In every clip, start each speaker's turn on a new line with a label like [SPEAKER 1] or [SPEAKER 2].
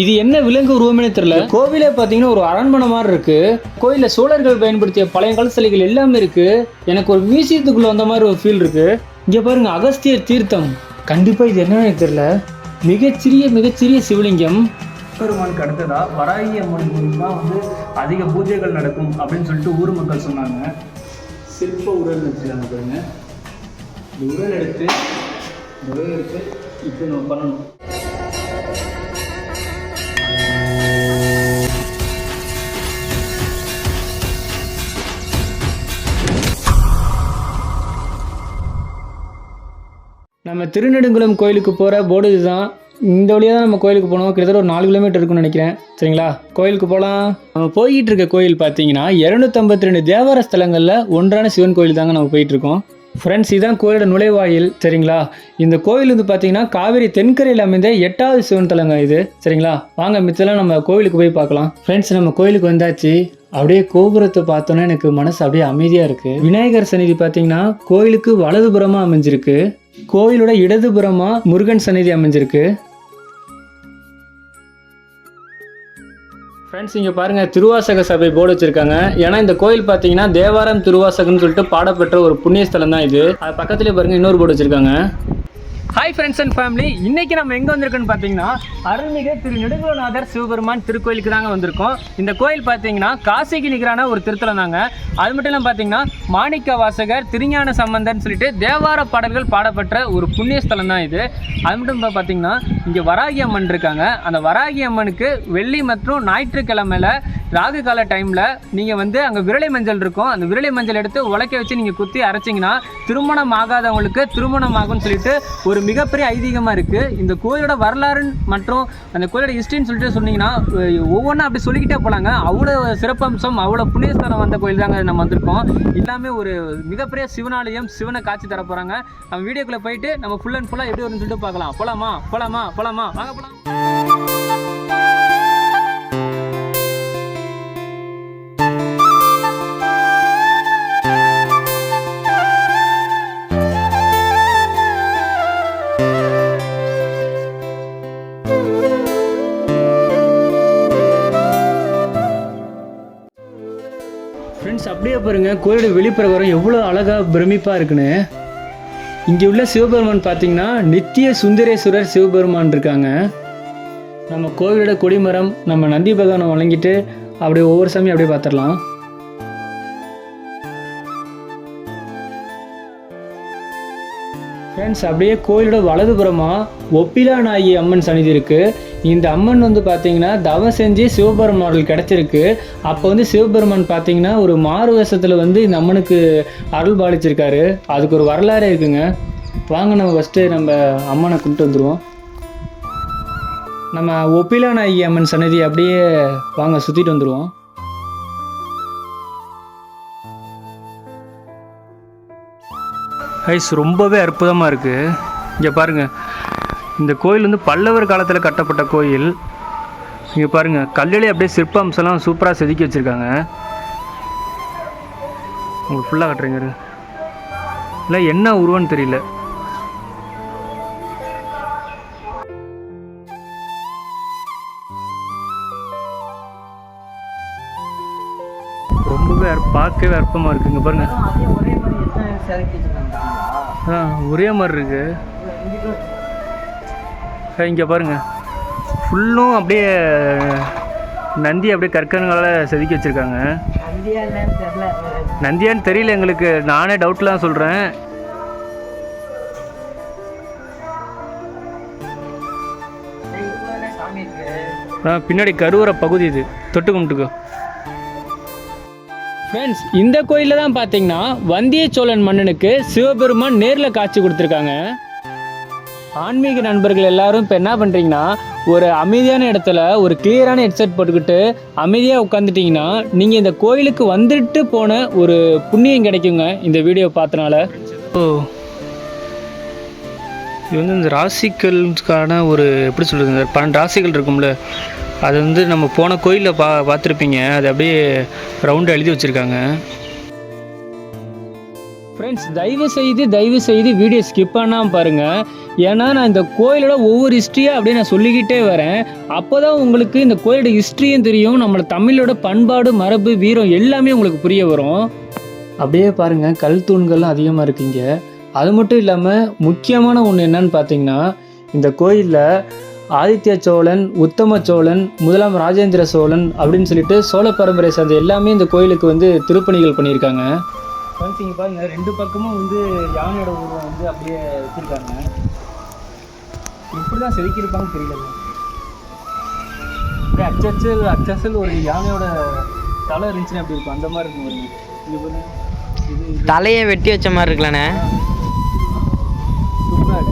[SPEAKER 1] இது என்ன விலங்கு உருவமே தெரியல கோவிலே பார்த்தீங்கன்னா ஒரு அரண்மனை மாதிரி இருக்கு கோயில சோழர்கள் பயன்படுத்திய பழைய கால சிலைகள் எல்லாமே இருக்கு எனக்கு ஒரு மியூசியத்துக்குள்ள வந்த மாதிரி ஒரு ஃபீல் இருக்கு இங்க பாருங்க அகஸ்தியர் தீர்த்தம் கண்டிப்பா இது என்னன்னு தெரியல மிகச்சிறிய மிகச்சிறிய சிவலிங்கம்
[SPEAKER 2] முப்பெருமானுக்கு அடுத்ததா வராகி அம்மன் கோயில் தான் வந்து அதிக பூஜைகள் நடக்கும் அப்படின்னு சொல்லிட்டு ஊர் மக்கள் சொன்னாங்க சிற்ப உடல் வச்சுருக்காங்க பாருங்க இந்த உடல் எடுத்து இந்த உடல் எடுத்து இப்போ நம்ம பண்ணணும்
[SPEAKER 1] நம்ம திருநெடுங்குளம் கோயிலுக்கு போகிற போர்டு தான் இந்த வழியாக தான் நம்ம கோயிலுக்கு போனோம் கிட்டத்தட்ட ஒரு நாலு கிலோமீட்டர் இருக்குன்னு நினைக்கிறேன் சரிங்களா கோயிலுக்கு போகலாம் நம்ம போய்கிட்டு இருக்க கோயில் பார்த்தீங்கன்னா இரநூத்தம்பத்தி ரெண்டு தேவார ஸ்தலங்களில் ஒன்றான சிவன் கோயில் தாங்க நம்ம போயிட்டு இருக்கோம் ஃப்ரெண்ட்ஸ் இதுதான் கோயிலோட நுழைவாயில் சரிங்களா இந்த கோவில் வந்து பார்த்தீங்கன்னா காவிரி தென்கரையில் அமைந்த எட்டாவது சிவன் தலங்க இது சரிங்களா வாங்க மித்தெல்லாம் நம்ம கோவிலுக்கு போய் பார்க்கலாம் ஃப்ரெண்ட்ஸ் நம்ம கோயிலுக்கு வந்தாச்சு அப்படியே கோபுரத்தை பார்த்தோன்னா எனக்கு மனசு அப்படியே அமைதியாக இருக்குது விநாயகர் சன்னிதி பார்த்தீங்கன்னா கோயிலுக்கு வலதுபுறமாக அமைஞ்சிருக்கு கோயிலோட இடதுபுறமாக முருகன் சன்னிதி அமைஞ்சிருக்கு ஃப்ரெண்ட்ஸ் இங்கே பாருங்கள் திருவாசக சபை போர்டு வச்சுருக்காங்க ஏன்னா இந்த கோயில் பார்த்தீங்கன்னா தேவாரம் திருவாசகம்னு சொல்லிட்டு பாடப்பெற்ற ஒரு புண்ணிய ஸ்தலம் தான் இது அது பக்கத்துலேயே பாருங்கள் இன்னொரு போர்டு வச்சுருக்காங்க ஹாய் ஃப்ரெண்ட்ஸ் அண்ட் ஃபேமிலி இன்றைக்கி நம்ம எங்கே வந்திருக்கோன்னு பார்த்தீங்கன்னா அருள்மிகு திரு நெடுங்குலநாதர் சிவபெருமான் திருக்கோயிலுக்கு தாங்க வந்திருக்கோம் இந்த கோயில் பார்த்தீங்கன்னா காசிக்கு நிகரான ஒரு திருத்தலம் தாங்க அது மட்டும் இல்லாமல் பார்த்தீங்கன்னா மாணிக்க வாசகர் திருஞான சம்பந்தன் சொல்லிட்டு தேவார பாடல்கள் பாடப்பட்ட ஒரு புண்ணிய ஸ்தலம் தான் இது அது மட்டும் இப்போ பார்த்தீங்கன்னா இங்கே வராகி அம்மன் இருக்காங்க அந்த வராகி அம்மனுக்கு வெள்ளி மற்றும் ஞாயிற்றுக்கிழமையில் ராகு கால டைமில் நீங்கள் வந்து அங்கே விரலை மஞ்சள் இருக்கும் அந்த விரலை மஞ்சள் எடுத்து உலக்க வச்சு நீங்கள் குத்தி அரைச்சிங்கன்னா திருமணம் ஆகாதவங்களுக்கு திருமணம் ஆகும்னு சொல்லிட்டு ஒரு மிகப்பெரிய ஐதீகமாக இருக்குது இந்த கோயிலோட வரலாறு மற்றும் அந்த கோயிலோட ஹிஸ்ட்ரின்னு சொல்லிட்டு சொன்னீங்கன்னா ஒவ்வொன்றும் அப்படி சொல்லிக்கிட்டே போகலாங்க அவ்வளோ சிறப்பம்சம் அவ்வளோ புண்ணியஸ்தானம் வந்த கோயில் தாங்க நம்ம வந்திருக்கோம் எல்லாமே ஒரு மிகப்பெரிய சிவனாலயம் சிவனை காட்சி தர போகிறாங்க நம்ம வீடியோக்குள்ளே போயிட்டு நம்ம ஃபுல் அண்ட் ஃபுல்லாக எப்படி வரும்னு சொல்லிட்டு பார்க்கலாம் போகலாமா போகலாமா போகலாமா வாங்க போகலாம் பார்த்தீங்கன்னா கோயிலோட வெளிப்பிரகாரம் எவ்வளோ அழகாக பிரமிப்பாக இருக்குன்னு இங்கே உள்ள சிவபெருமான் பார்த்தீங்கன்னா நித்திய சுந்தரேஸ்வரர் சிவபெருமான் இருக்காங்க நம்ம கோவிலோட கொடிமரம் நம்ம நந்தி பகவானை வழங்கிட்டு அப்படியே ஒவ்வொரு சாமியும் அப்படியே பார்த்துடலாம் ஃப்ரெண்ட்ஸ் அப்படியே கோயிலோட வலதுபுறமாக ஒப்பிலா நாயகி அம்மன் சன்னிதி இருக்குது இந்த அம்மன் வந்து பார்த்தீங்கன்னா தவம் செஞ்சு மாடல் கிடச்சிருக்கு அப்போ வந்து சிவபெருமான் பார்த்தீங்கன்னா ஒரு மாறு வேஷத்தில் வந்து இந்த அம்மனுக்கு அருள் பாலிச்சிருக்காரு அதுக்கு ஒரு வரலாறு இருக்குங்க வாங்க நம்ம ஃபஸ்ட்டு நம்ம அம்மனை கூப்பிட்டு வந்துடுவோம் நம்ம ஒப்பிலாநாயகி அம்மன் சன்னதி அப்படியே வாங்க சுற்றிட்டு வந்துடுவோம் ஐஸ் ரொம்பவே அற்புதமாக இருக்குது இங்கே பாருங்கள் இந்த கோயில் வந்து பல்லவர் காலத்தில் கட்டப்பட்ட கோயில் இங்கே பாருங்கள் கல்லிலே அப்படியே சிற்ப சூப்பராக செதுக்கி வச்சுருக்காங்க உங்களுக்கு ஃபுல்லாக கட்டுறீங்க இல்லை என்ன உருவம்னு தெரியல ரொம்பவே பார்க்கவே அற்பமாக இருக்குங்க பாருங்க ஆ ஒரே மாதிரி இருக்குது இங்கே பாருங்கள் ஃபுல்லும் அப்படியே நந்தி அப்படியே கற்கங்களால் செதுக்கி வச்சுருக்காங்க நந்தியான்னு தெரியல எங்களுக்கு நானே டவுட்லாம் சொல்கிறேன் பின்னாடி கருவுற பகுதி இது தொட்டு கும்பிட்டுக்கு ஃப்ரெண்ட்ஸ் இந்த கோயிலில் தான் பார்த்தீங்கன்னா வந்திய சோழன் மன்னனுக்கு சிவபெருமான் நேரில் காட்சி கொடுத்துருக்காங்க ஆன்மீக நண்பர்கள் எல்லாரும் இப்போ என்ன பண்ணுறீங்கன்னா ஒரு அமைதியான இடத்துல ஒரு கிளியரான ஹெட்செட் போட்டுக்கிட்டு அமைதியாக உட்காந்துட்டிங்கன்னா நீங்கள் இந்த கோயிலுக்கு வந்துட்டு போன ஒரு புண்ணியம் கிடைக்குங்க இந்த வீடியோ பார்த்தனால ஓ இது வந்து இந்த ராசிகளுக்கான ஒரு எப்படி சொல்கிறது இந்த பன்னெண்டு ராசிகள் இருக்கும்ல அது வந்து நம்ம போன கோயிலில் பா பார்த்துருப்பீங்க அது அப்படியே ரவுண்டு எழுதி வச்சுருக்காங்க ஃப்ரெண்ட்ஸ் தயவு செய்து தயவு செய்து வீடியோ ஸ்கிப் பண்ணாமல் பாருங்கள் ஏன்னா நான் இந்த கோயிலோட ஒவ்வொரு ஹிஸ்ட்ரியாக அப்படியே நான் சொல்லிக்கிட்டே வரேன் அப்போ தான் உங்களுக்கு இந்த கோயிலோட ஹிஸ்ட்ரியும் தெரியும் நம்மளை தமிழோட பண்பாடு மரபு வீரம் எல்லாமே உங்களுக்கு புரிய வரும் அப்படியே பாருங்கள் கல் தூண்கள்லாம் அதிகமாக இருக்குங்க அது மட்டும் இல்லாமல் முக்கியமான ஒன்று என்னன்னு பார்த்தீங்கன்னா இந்த கோயிலில் ஆதித்ய சோழன் உத்தம சோழன் முதலாம் ராஜேந்திர சோழன் அப்படின்னு சொல்லிட்டு சோழ பரம்பரை சார்ந்த எல்லாமே இந்த கோயிலுக்கு வந்து திருப்பணிகள் பண்ணியிருக்காங்க
[SPEAKER 2] ஃப்ரெண்ட்ஸ் இங்கே ரெண்டு பக்கமும் வந்து யானையோட உருவம் வந்து அப்படியே வச்சுருக்காங்க எப்படி தான் செதுக்கியிருப்பாங்கன்னு தெரியல அப்படியே அச்சச்சல் அச்சல் ஒரு யானையோட தலை இருந்துச்சுன்னா அப்படி இருக்கும் அந்த மாதிரி இருக்கும்
[SPEAKER 1] இது தலையை வெட்டி வச்ச மாதிரி இருக்கலண்ணே சூப்பராக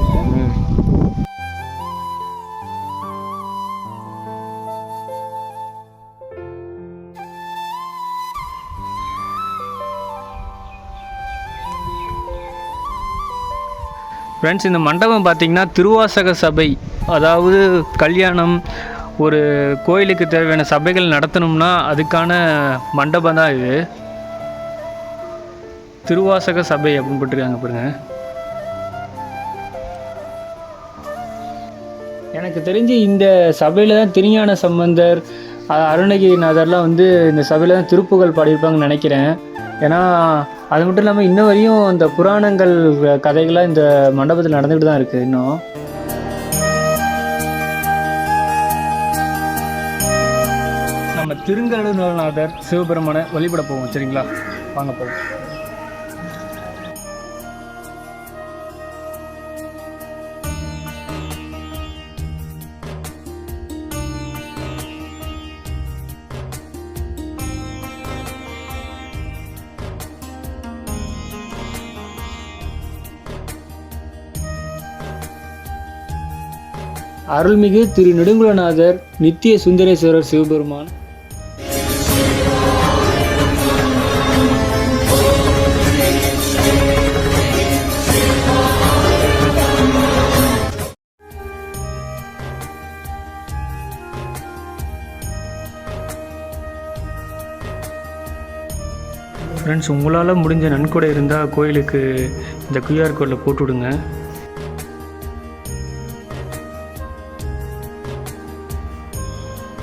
[SPEAKER 1] ஃப்ரெண்ட்ஸ் இந்த மண்டபம் பார்த்திங்கன்னா திருவாசக சபை அதாவது கல்யாணம் ஒரு கோயிலுக்கு தேவையான சபைகள் நடத்தணும்னா அதுக்கான மண்டபம் தான் இது திருவாசக சபை அப்படின்னு போட்டிருக்காங்க பாருங்கள் எனக்கு தெரிஞ்சு இந்த சபையில் தான் திருஞான சம்பந்தர் அருணகிரிநாதர்லாம் வந்து இந்த சபையில் தான் திருப்புகழ் பாடியிருப்பாங்கன்னு நினைக்கிறேன் ஏன்னா அது மட்டும் இல்லாமல் இன்ன வரையும் இந்த புராணங்கள் கதைகளாக இந்த மண்டபத்தில் நடந்துகிட்டு தான் இருக்குது இன்னும் நம்ம திருங்கடநாதர் சிவபெருமான வழிபட போவோம் சரிங்களா வாங்க போவோம் அருள்மிகு திரு நெடுங்குலநாதர் நித்திய சுந்தரேஸ்வரர் சிவபெருமான் ஃப்ரெண்ட்ஸ் உங்களால் முடிஞ்ச நன்கொடை இருந்தால் கோயிலுக்கு இந்த கியூஆர் கோடில் போட்டுவிடுங்க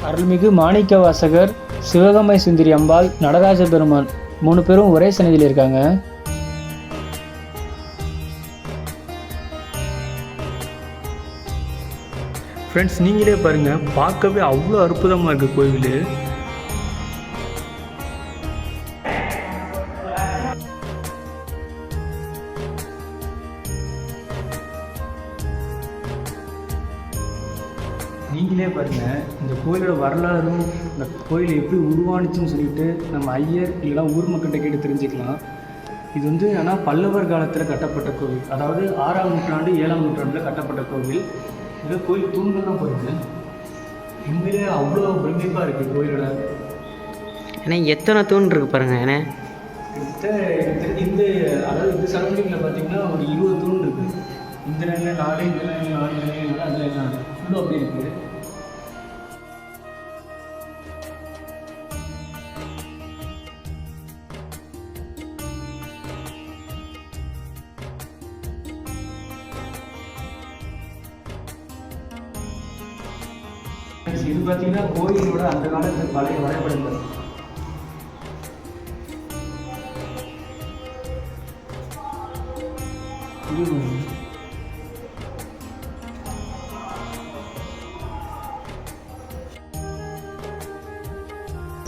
[SPEAKER 1] அருள்மிகு மாணிக்க வாசகர் சிவகமை சுந்தரி அம்பாள் நடராஜ பெருமான் மூணு பேரும் ஒரே சன்னதியில் இருக்காங்க ஃப்ரெண்ட்ஸ் நீங்களே பாருங்கள் பார்க்கவே அவ்வளோ அற்புதமாக இருக்குது கோவில்
[SPEAKER 2] நீங்களே பாருங்கள் இந்த கோயிலோட வரலாறும் இந்த கோயில் எப்படி உருவானுச்சுன்னு சொல்லிட்டு நம்ம ஐயர் இல்லைனா ஊர் மக்கள்கிட்ட கேட்டு தெரிஞ்சுக்கலாம் இது வந்து ஆனால் பல்லவர் காலத்தில் கட்டப்பட்ட கோவில் அதாவது ஆறாம் நூற்றாண்டு ஏழாம் நூற்றாண்டில் கட்டப்பட்ட கோவில் இதில் கோயில் தூண்கள்லாம் போயிருக்கு உண்மையிலே அவ்வளோ பிரமிப்பாக இருக்குது கோயிலோட
[SPEAKER 1] ஏன்னா எத்தனை தூண் இருக்குது பாருங்கள் ஏன்னா
[SPEAKER 2] இந்த அதாவது இந்த சரௌண்டிங்கில் பார்த்தீங்கன்னா ஒரு இருபது தூண் இருக்குது இந்த நிலையில் நாலு இந்த நிலையில் நாலு நிலையில் அந்த நிலையில் இன்னும் அப்படி இருக்குது இது பார்த்தீங்கன்னா கோயிலோட அந்த காலத்து பழைய வரைபடங்கள் இது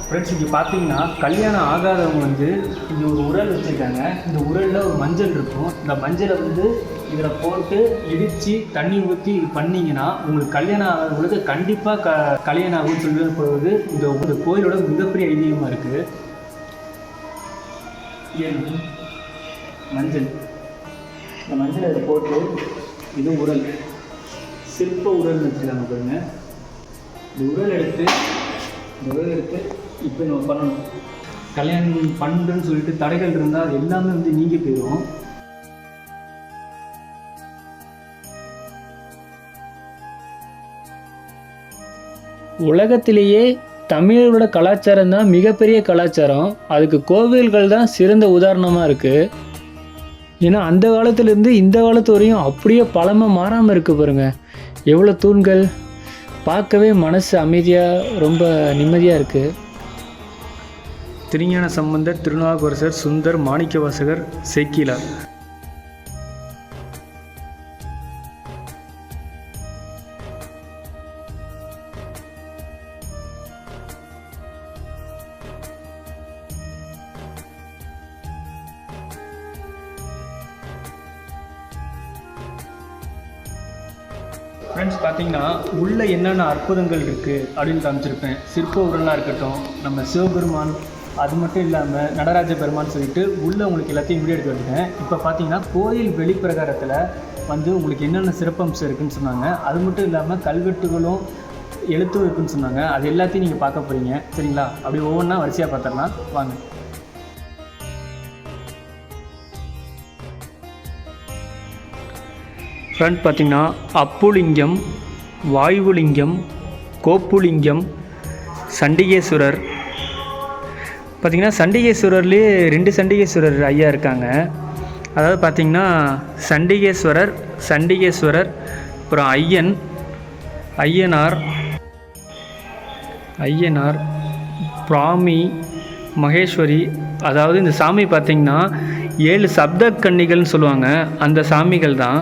[SPEAKER 2] ஃப்ரெண்ட்ஸ் இங்கே பார்த்தீங்கன்னா கல்யாணம் ஆகாதவங்க வந்து இங்கே ஒரு உரல் வச்சுருக்காங்க இந்த உரலில் ஒரு மஞ்சள் இருக்கும் இந்த மஞ்சளை வந்து இதில் போட்டு இடித்து தண்ணி ஊற்றி இது பண்ணிங்கன்னா உங்களுக்கு கல்யாணம் ஆகாதவங்களுக்கு கண்டிப்பாக க கல்யாணம் ஆகும்னு போகிறது இந்த ஒரு கோயிலோட மிகப்பெரிய ஐதீகமாக இருக்குது மஞ்சள் இந்த மஞ்சள் இதை போட்டு இது உரல் சிற்ப உரல் வச்சுருக்காங்க பாருங்கள் இந்த உரல் எடுத்து இந்த உரல் எடுத்து இப்போ நம்ம பண்ணணும் கல்யாணம் பண்ணுறேன்னு சொல்லிட்டு தடைகள் இருந்தால் அது எல்லாமே வந்து நீங்க போயிடும்
[SPEAKER 1] உலகத்திலேயே தமிழரோட கலாச்சாரம் தான் மிகப்பெரிய கலாச்சாரம் அதுக்கு கோவில்கள் தான் சிறந்த உதாரணமாக இருக்குது ஏன்னா அந்த காலத்துலேருந்து இந்த காலத்து வரையும் அப்படியே பழமாக மாறாமல் இருக்குது பாருங்கள் எவ்வளோ தூண்கள் பார்க்கவே மனசு அமைதியாக ரொம்ப நிம்மதியாக இருக்குது திருஞான சம்பந்தர் திருநாகரசர் சுந்தர் மாணிக்கவாசகர் வாசகர் ஃப்ரெண்ட்ஸ் பார்த்தீங்கன்னா உள்ளே என்னென்ன அற்புதங்கள் இருக்குது அப்படின்னு காமிச்சிருப்பேன் சிற்ப உரலாக இருக்கட்டும் நம்ம சிவபெருமான் அது மட்டும் இல்லாமல் நடராஜ பெருமான்னு சொல்லிட்டு உள்ளே உங்களுக்கு எல்லாத்தையும் வீடியோ எடுத்து வந்துட்டேன் இப்போ பார்த்தீங்கன்னா கோயில் வெளிப்பிரகாரத்தில் வந்து உங்களுக்கு என்னென்ன சிறப்பம்சம் இருக்குதுன்னு சொன்னாங்க அது மட்டும் இல்லாமல் கல்வெட்டுகளும் எழுத்தும் இருக்குதுன்னு சொன்னாங்க அது எல்லாத்தையும் நீங்கள் பார்க்க போகிறீங்க சரிங்களா அப்படி ஒவ்வொன்றா வரிசையாக பார்த்துடலாம் வாங்க ஃப்ரண்ட் பார்த்திங்கன்னா அப்புலிங்கம் வாயுலிங்கம் கோப்புலிங்கம் சண்டிகேஸ்வரர் பார்த்திங்கன்னா சண்டிகேஸ்வரர்லேயே ரெண்டு சண்டிகேஸ்வரர் ஐயா இருக்காங்க அதாவது பார்த்திங்கன்னா சண்டிகேஸ்வரர் சண்டிகேஸ்வரர் அப்புறம் ஐயன் ஐயனார் ஐயனார் பிராமி மகேஸ்வரி அதாவது இந்த சாமி பார்த்திங்கன்னா ஏழு சப்த கன்னிகள்னு சொல்லுவாங்க அந்த சாமிகள் தான்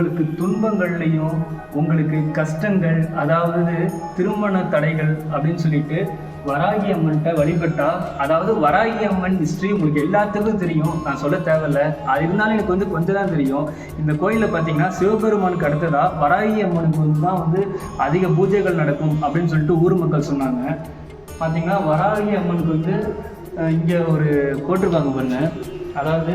[SPEAKER 2] உங்களுக்கு துன்பங்கள்லையும் உங்களுக்கு கஷ்டங்கள் அதாவது திருமண தடைகள் அப்படின்னு சொல்லிட்டு வராகி அம்மன்கிட்ட வழிபட்டா அதாவது வராகி அம்மன் ஹிஸ்ட்ரி உங்களுக்கு எல்லாத்துக்கும் தெரியும் நான் சொல்ல தேவையில்ல அது இருந்தாலும் எனக்கு வந்து கொஞ்சம் தான் தெரியும் இந்த கோயிலில் பார்த்தீங்கன்னா சிவபெருமானுக்கு அடுத்ததாக வராகி அம்மனுக்கு வந்து தான் வந்து அதிக பூஜைகள் நடக்கும் அப்படின்னு சொல்லிட்டு ஊர் மக்கள் சொன்னாங்க பார்த்தீங்கன்னா வராகி அம்மனுக்கு வந்து இங்கே ஒரு போட்டிருக்காங்க பாருங்க அதாவது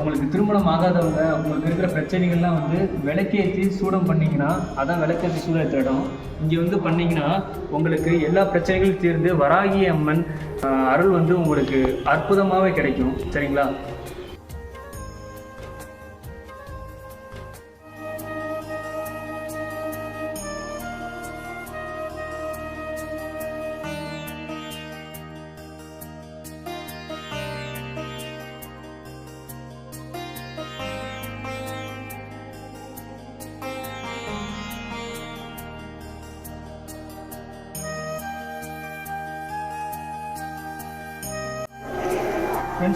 [SPEAKER 2] உங்களுக்கு திருமணம் ஆகாதவங்க உங்களுக்கு இருக்கிற பிரச்சனைகள்லாம் வந்து விளக்கேற்றி சூடம் பண்ணிங்கன்னா அதான் விளக்கேற்றி சூழல் இடம் இங்கே வந்து பண்ணிங்கன்னா உங்களுக்கு எல்லா பிரச்சனைகளும் தீர்ந்து வராகி அம்மன் அருள் வந்து உங்களுக்கு அற்புதமாகவே கிடைக்கும் சரிங்களா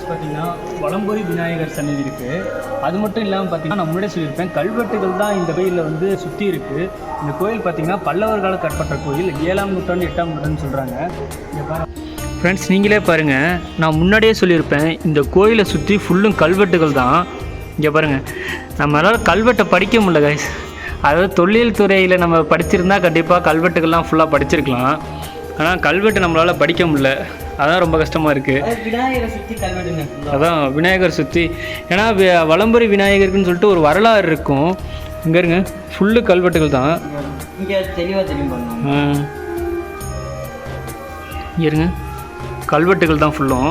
[SPEAKER 1] மீன்ஸ் பார்த்தீங்கன்னா வளம்பொரி விநாயகர் சன்னதி இருக்குது அது மட்டும் இல்லாமல் பார்த்தீங்கன்னா நான் முன்னாடியே சொல்லியிருப்பேன் கல்வெட்டுகள் தான் இந்த கோயிலில் வந்து சுற்றி இருக்குது இந்த கோயில் பார்த்தீங்கன்னா பல்லவர்களால் கட்டப்பட்ட கோயில் ஏழாம் நூற்றாண்டு எட்டாம் நூற்றாண்டு சொல்கிறாங்க ஃப்ரெண்ட்ஸ் நீங்களே பாருங்கள் நான் முன்னாடியே சொல்லியிருப்பேன் இந்த கோயிலை சுற்றி ஃபுல்லும் கல்வெட்டுகள் தான் இங்கே பாருங்கள் நம்மளால் கல்வெட்டை படிக்க முடியல கைஸ் அதாவது தொழில் துறையில் நம்ம படிச்சிருந்தா கண்டிப்பாக கல்வெட்டுகள்லாம் ஃபுல்லாக படிச்சிருக்கலாம் ஆனால் கல்வெட்டு நம்மளால் படிக்க முடில அதான் ரொம்ப கஷ்டமாக
[SPEAKER 2] இருக்குது
[SPEAKER 1] அதான் விநாயகர் சுற்றி ஏன்னா வலம்புரி விநாயகருக்குன்னு சொல்லிட்டு ஒரு வரலாறு இருக்கும் இங்கே இருங்க ஃபுல்லு கல்வெட்டுகள் தான் இங்கே இருங்க கல்வெட்டுகள் தான் ஃபுல்லும்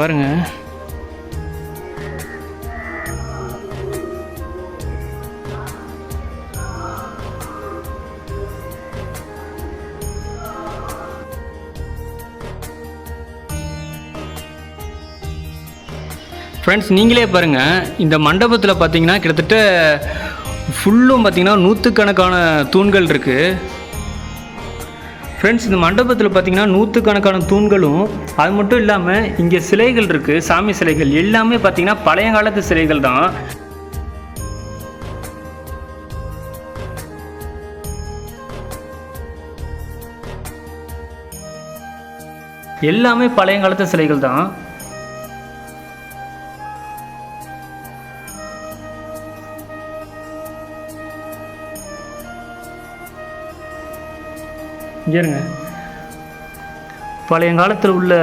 [SPEAKER 1] பாருங்கள் ஃப்ரெண்ட்ஸ் நீங்களே பாருங்கள் இந்த மண்டபத்தில் பார்த்தீங்கன்னா கிட்டத்தட்ட ஃபுல்லும் பார்த்திங்கன்னா நூற்றுக்கணக்கான தூண்கள் இருக்குது ஃப்ரெண்ட்ஸ் இந்த மண்டபத்தில் பார்த்திங்கன்னா நூற்றுக்கணக்கான தூண்களும் அது மட்டும் இல்லாமல் இங்கே சிலைகள் இருக்குது சாமி சிலைகள் எல்லாமே பார்த்திங்கன்னா பழைய காலத்து சிலைகள் தான் எல்லாமே பழைய காலத்து சிலைகள் தான் கொஞ்சம் பழைய காலத்தில் உள்ள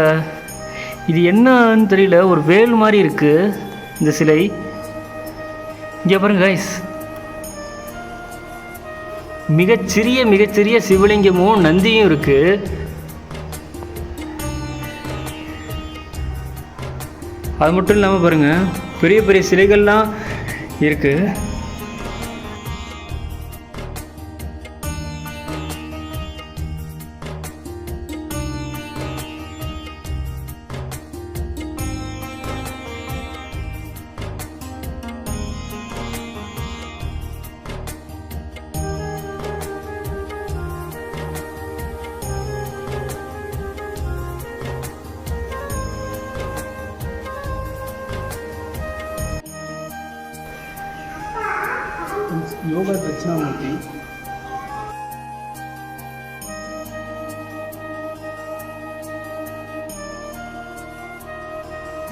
[SPEAKER 1] இது என்னன்னு தெரியல ஒரு வேல் மாதிரி இருக்குது இந்த சிலை இங்கே பாருங்க கைஸ் மிகச்சிறிய மிகச்சிறிய சிவலிங்கமும் நந்தியும் இருக்குது அது மட்டும் இல்லாமல் பாருங்கள் பெரிய பெரிய சிலைகள்லாம் இருக்குது
[SPEAKER 2] யோகா தட்சிணாமூர்த்தி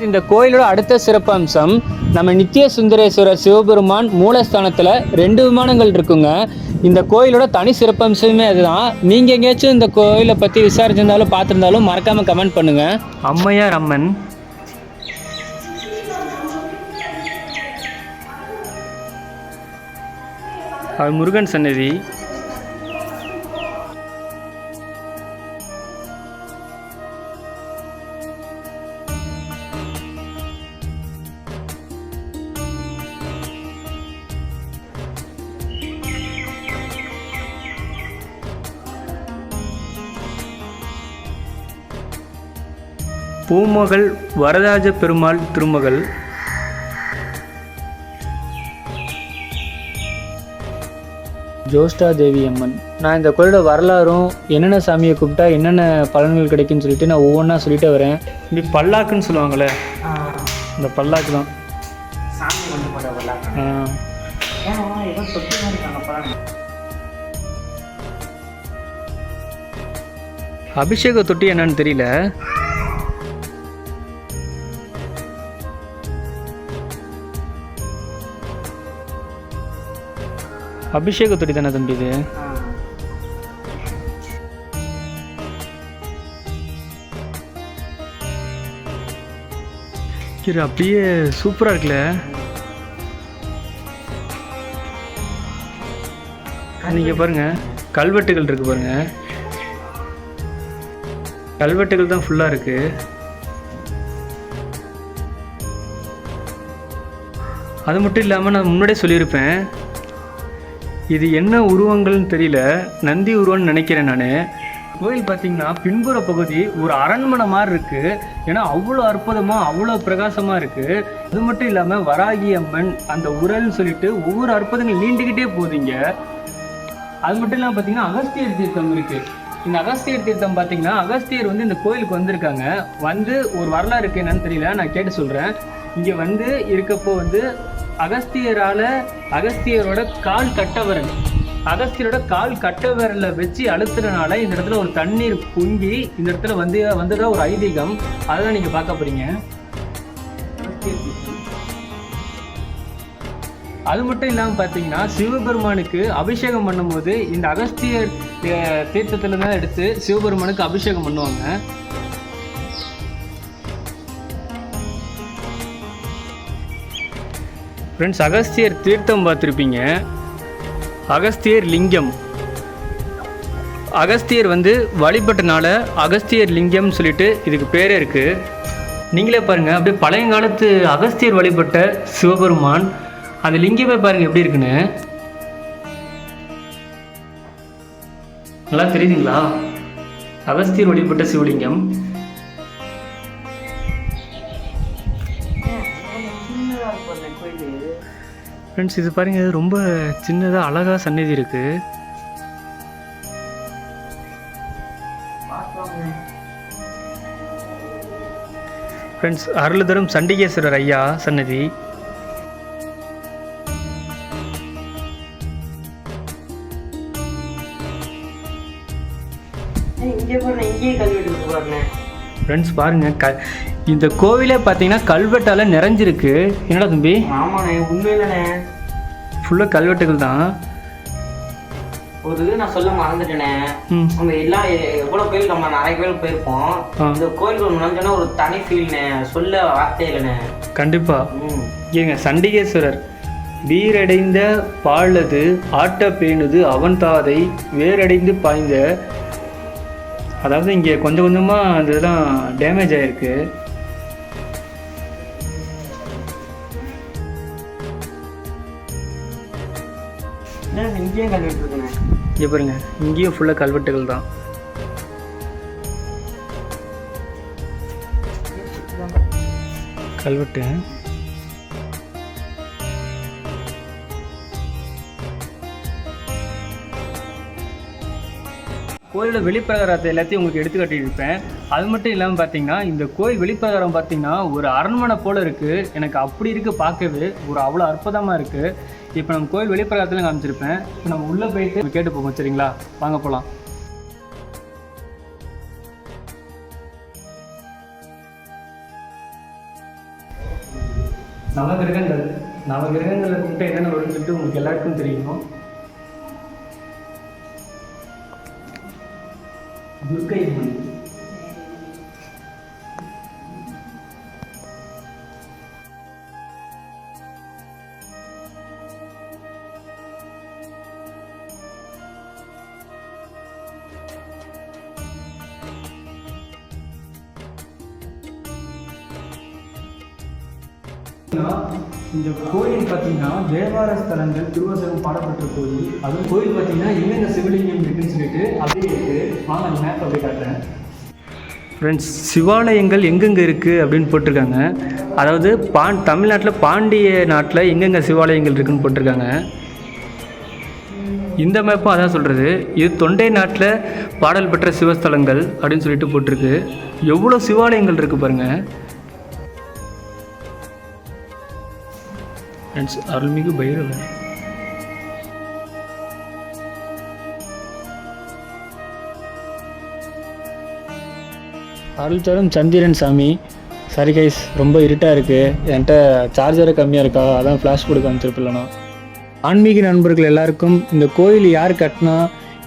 [SPEAKER 1] இந்த கோயிலோட அடுத்த சிறப்பம்சம் நம்ம நித்திய சுந்தரேஸ்வரர் சிவபெருமான் மூலஸ்தானத்தில் ரெண்டு விமானங்கள் இருக்குங்க இந்த கோயிலோட தனி சிறப்பம்சமே அதுதான் நீங்கள் எங்கேயாச்சும் இந்த கோயிலை பற்றி விசாரிச்சிருந்தாலும் பார்த்துருந்தாலும் மறக்காமல் கமெண்ட் பண்ணுங்கள் அம்மையார் அம்மன் அது முருகன் சன்னதி பூமகள் வரராஜ பெருமாள் திருமகள் ஜோஷ்டா தேவி அம்மன் நான் இந்த கோயிலோட வரலாறும் என்னென்ன சாமியை கூப்பிட்டா என்னென்ன பலன்கள் கிடைக்குன்னு சொல்லிட்டு நான் ஒவ்வொன்றா சொல்லிட்டு வரேன் இப்படி பல்லாக்குன்னு சொல்லுவாங்களே இந்த பல்லாக்கு தான் அபிஷேக தொட்டி என்னன்னு தெரியல அபிஷேக துடி தானே தம்பி இது சரி அப்படியே சூப்பராக இருக்குல்ல நீங்கள் பாருங்க கல்வெட்டுகள் இருக்கு பாருங்க கல்வெட்டுகள் தான் ஃபுல்லாக இருக்கு அது மட்டும் இல்லாமல் நான் முன்னாடியே சொல்லியிருப்பேன் இது என்ன உருவங்கள்னு தெரியல நந்தி உருவம்னு நினைக்கிறேன் நான் கோயில் பார்த்தீங்கன்னா பின்புற பகுதி ஒரு அரண்மனை மாதிரி இருக்குது ஏன்னா அவ்வளோ அற்புதமாக அவ்வளோ பிரகாசமாக இருக்குது அது மட்டும் இல்லாமல் வராகி அம்மன் அந்த உரல்னு சொல்லிட்டு ஒவ்வொரு அற்புதங்கள் நீண்டுக்கிட்டே போதீங்க அது மட்டும் இல்லாமல் பார்த்தீங்கன்னா அகஸ்தியர் தீர்த்தம் இருக்குது இந்த அகஸ்தியர் தீர்த்தம் பார்த்தீங்கன்னா அகஸ்தியர் வந்து இந்த கோயிலுக்கு வந்திருக்காங்க வந்து ஒரு வரலாறு இருக்குது என்னன்னு தெரியல நான் கேட்டு சொல்கிறேன் இங்கே வந்து இருக்கப்போ வந்து அகஸ்தியரால அகஸ்தியரோட கால் கட்ட அகஸ்தியரோட கால் கட்ட வச்சு அழுத்துறனால இந்த இடத்துல ஒரு தண்ணீர் பொங்கி இந்த இடத்துல வந்து வந்ததா ஒரு ஐதீகம் அதெல்லாம் நீங்க பார்க்க போறீங்க அது மட்டும் இல்லாமல் பார்த்தீங்கன்னா சிவபெருமானுக்கு அபிஷேகம் பண்ணும்போது இந்த அகஸ்தியர் தீர்த்தத்துல தான் எடுத்து சிவபெருமானுக்கு அபிஷேகம் பண்ணுவாங்க ஃப்ரெண்ட்ஸ் அகஸ்தியர் தீர்த்தம் பார்த்துருப்பீங்க அகஸ்தியர் லிங்கம் அகஸ்தியர் வந்து வழிபட்டனால அகஸ்தியர் லிங்கம்னு சொல்லிட்டு இதுக்கு பேரே இருக்குது நீங்களே பாருங்கள் அப்படியே பழையங்காலத்து அகஸ்தியர் வழிபட்ட சிவபெருமான் அந்த லிங்கமே பாருங்கள் எப்படி இருக்குன்னு நல்லா தெரியுதுங்களா அகஸ்தியர் வழிபட்ட சிவலிங்கம் ஃப்ரெண்ட்ஸ் இது பாருங்கள் ரொம்ப சின்னதாக அழகாக சன்னதி இருக்குது ஃப்ரெண்ட்ஸ் அருள்தரும் சண்டிகேஸ்வரர் ஐயா சன்னதி ஃப்ரெண்ட்ஸ் பாருங்கள் க இந்த கோவிலே பார்த்தீங்கன்னா கல்வெட்டால் நிறைஞ்சிருக்கு என்னடா தம்பி
[SPEAKER 2] ஆமாண்ணே உண்மையிலண்ணே
[SPEAKER 1] ஃபுல்லாக கல்வெட்டுகள் தான்
[SPEAKER 2] ஒரு இது நான் சொல்ல மறந்துட்டேனே நம்ம எல்லாம் எவ்வளோ கோயில் நம்ம நிறைய கோயில் போயிருப்போம் இந்த கோயிலுக்கு நுழைஞ்சோன்னா ஒரு தனி ஃபீல்ண்ணே சொல்ல வார்த்தை இல்லைண்ணே
[SPEAKER 1] கண்டிப்பாக ஏங்க சண்டிகேஸ்வரர் வீரடைந்த பாழது ஆட்ட பேணுது அவன் தாதை வேரடைந்து பாய்ந்த அதாவது இங்கே கொஞ்சம் கொஞ்சமாக அந்த அதெல்லாம் டேமேஜ் ஆகிருக்கு
[SPEAKER 2] இங்கேயும் கல்வெட்டு
[SPEAKER 1] இங்கே பாருங்க இங்கேயும் ஃபுல்லாக கல்வெட்டுகள் தான் கல்வெட்டு கோயிலோட வெளிப்பிரகாரத்தை எல்லாத்தையும் உங்களுக்கு எடுத்து காட்டியிருப்பேன் அது மட்டும் இல்லாமல் பார்த்தீங்கன்னா இந்த கோயில் வெளிப்பிரகாரம் பார்த்தீங்கன்னா ஒரு அரண்மனை போல இருக்குது எனக்கு அப்படி இருக்குது பார்க்கவே ஒரு அவ்வளோ அற்புதமாக இருக்குது இப்போ நம்ம கோயில் வெளிப்பிரகாரத்துலையும் காமிச்சிருப்பேன் இப்போ நம்ம உள்ளே போயிட்டு கேட்டு போவோம் சரிங்களா வாங்க போகலாம்
[SPEAKER 2] நவகிரகங்கள் நவகிரகங்களை கூப்பிட்டு என்னென்ன வருது சொல்லிட்டு உங்களுக்கு எல்லாருக்கும் தெரியும் துர்கை மணி இந்த கோயில் பார்த்தீங்கன்னா தேவார ஸ்தலங்கள் திருவசகம் பாடப்பட்ட கோயில் அது கோயில் பார்த்தீங்கன்னா என்னென்ன சிவலிங்கம் இருக்குன்னு சொல்லிட்டு அப்படியே இருக்குது வாங்க அந்த மேப் அப்படியே காட்டுறேன்
[SPEAKER 1] ஃப்ரெண்ட்ஸ் சிவாலயங்கள் எங்கெங்கே இருக்குது அப்படின்னு போட்டிருக்காங்க அதாவது பாண் தமிழ்நாட்டில் பாண்டிய நாட்டில் எங்கெங்கே சிவாலயங்கள் இருக்குதுன்னு போட்டிருக்காங்க இந்த மேப்பும் அதான் சொல்கிறது இது தொண்டை நாட்டில் பாடல் பெற்ற சிவஸ்தலங்கள் அப்படின்னு சொல்லிட்டு போட்டிருக்கு எவ்வளோ சிவாலயங்கள் இருக்குது பாருங்கள் ஃப்ரெண்ட்ஸ் அருள்மிகு பைரவன் அருள் தரும் சந்திரன் சாமி சாரி கைஸ் ரொம்ப இருட்டாக இருக்குது என்கிட்ட சார்ஜரை கம்மியாக இருக்கா அதான் ஃப்ளாஷ் கொடுக்க காமிச்சிருப்பில்லண்ணா ஆன்மீக நண்பர்கள் எல்லாருக்கும் இந்த கோயில் யார் கட்டினா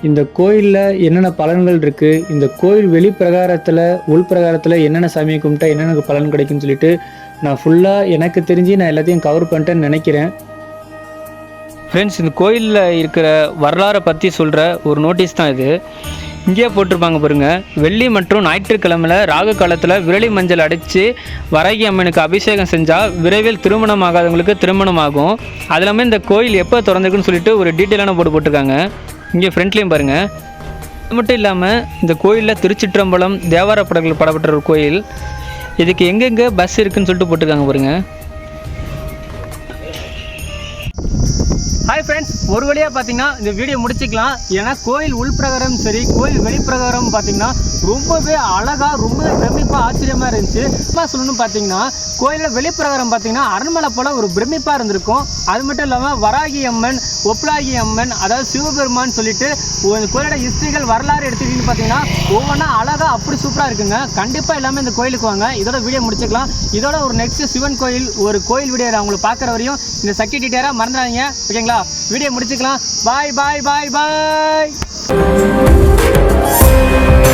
[SPEAKER 1] இந்த கோயிலில் என்னென்ன பலன்கள் இருக்குது இந்த கோயில் வெளிப்பிரகாரத்தில் உள் பிரகாரத்தில் என்னென்ன சாமியை கும்பிட்டா என்னென்ன பலன் கிடைக்கும்னு சொல்லிட்டு நான் ஃபுல்லாக எனக்கு தெரிஞ்சு நான் எல்லாத்தையும் கவர் பண்ணிட்டேன்னு நினைக்கிறேன் ஃப்ரெண்ட்ஸ் இந்த கோயிலில் இருக்கிற வரலாறை பற்றி சொல்கிற ஒரு நோட்டீஸ் தான் இது இங்கேயே போட்டிருப்பாங்க பாருங்க வெள்ளி மற்றும் ஞாயிற்றுக்கிழமையில் ராகு காலத்தில் விரலி மஞ்சள் அடித்து வரகி அம்மனுக்கு அபிஷேகம் செஞ்சால் விரைவில் திருமணம் ஆகாதவங்களுக்கு திருமணம் ஆகும் அது இல்லாமல் இந்த கோயில் எப்போ திறந்துருக்குன்னு சொல்லிட்டு ஒரு டீட்டெயிலான போட்டு போட்டிருக்காங்க இங்கே ஃப்ரெண்ட்லேயும் பாருங்கள் அது மட்டும் இல்லாமல் இந்த கோயிலில் திருச்சிற்றம்பலம் தேவார படங்கள் படப்பட்ட ஒரு கோயில் இதுக்கு எங்கெங்க பஸ் இருக்குன்னு சொல்லிட்டு போட்டிருக்காங்க பாருங்க ஹாய் ஃப்ரெண்ட்ஸ் ஒரு வழியாக பார்த்தீங்கன்னா இந்த வீடியோ முடிச்சுக்கலாம் ஏன்னா கோயில் உள்பிரகாரம் சரி கோயில் வெளிப்பிரகாரம் பார்த்தீங்கன்னா ரொம்பவே அழகாக ரொம்ப பிரமிப்பாக ஆச்சரியமாக இருந்துச்சு சும்மா சொல்லணும்னு பார்த்தீங்கன்னா கோயிலில் வெளிப்பிரகாரம் பார்த்தீங்கன்னா அரண்மனை போல் ஒரு பிரமிப்பாக இருந்திருக்கும் அது மட்டும் இல்லாமல் வராகி அம்மன் ஒப்லாகி அம்மன் அதாவது சிவபெருமான்னு சொல்லிட்டு ஒரு கோயிலோட ஹிஸ்ட்ரிகள் வரலாறு எடுத்துக்கிட்டு பார்த்தீங்கன்னா ஒவ்வொன்றா அழகாக அப்படி சூப்பராக இருக்குங்க கண்டிப்பாக எல்லாமே இந்த கோயிலுக்கு வாங்க இதோட வீடியோ முடிச்சுக்கலாம் இதோட ஒரு நெக்ஸ்ட் சிவன் கோயில் ஒரு கோயில் வீடியோ அவங்களுக்கு பார்க்குற வரையும் இந்த சக்கி டீட்டெயிலாக மறந்துடாதீங்க ஓகேங்களா ஓகேங்களா வீடியோ முடிச்சுக்கலாம் பாய் பாய் பாய் பாய்